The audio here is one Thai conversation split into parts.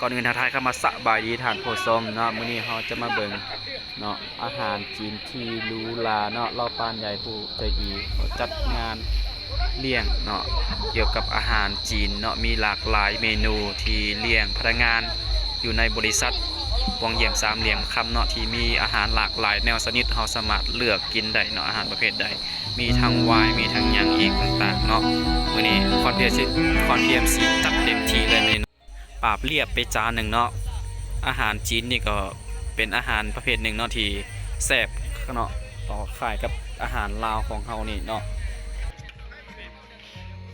ก่อนอื่นทักทายเข้ามาสะบายดีทานโพสมเนาะมื้อนี้เราจะมาเบิ่งเนาะอาหารจีนที่หรูหราเนาะเราปานใหญ่ผู้ใจดีเขาจัดงานเลี้ยงเนาะเกี่ยวกับอาหารจีนเนาะมีหลากหลายเมนูที่เลี้ยงพนักงานอยู่ในบริษัทวงเหยี่ยมสามเหลี่ยมคำเนาะที่มีอาหารหลากหลายแนวชนิดเราสามารถเลือกกินได้เนาะอาหารประเภทใด มีทั้งวน์มีทั้งหยังอีกต่างๆเนาะมื้อนี้คอนเทียมสิคอนเทียมสีจัดเต็มที่เลยเมนูาบเรียบไปจานหนึ่งเนาะอาหารจีนนี่ก็เป็นอาหารประเภทหนึ่งเนาะที่แซ่บเนาะต่อขายกับอาหารลาวของเฮานี่เนาะ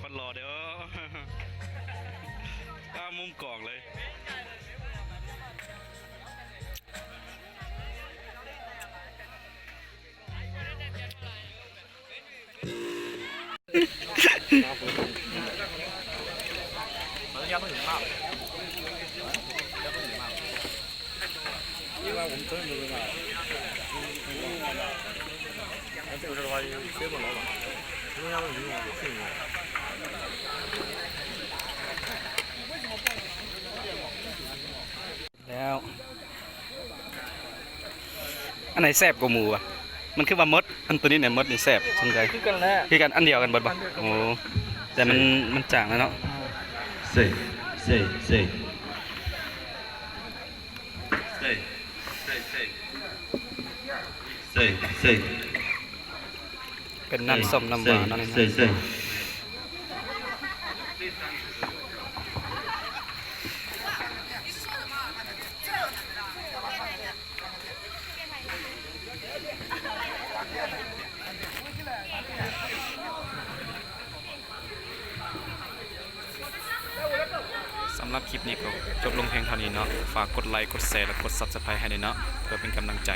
คนรอเด้อตามุมกล่องเลย แล้ว อันไหนแซ่บกว่าหมูอะ มันคือว่ามด อันตัวนี้เนี่ยมดนี่แซ่บสนใจคือกันแหละคือกันอันเดียวกันเบิดบ่โอ้แต่มันมันจางแล้วเนาะ Say, say, say. Say, say, say. Say, say. เป็นน้ำส้มน้ำหวานเนาะนี่ำหรับคลิปนี้ก็จบลงเพียงเท่านี้เนาะ ฝากกดไลค์ กดแชร์ และกด Subscribe ให้ด้วยเนาะ เพื่อเป็นกำลังใจ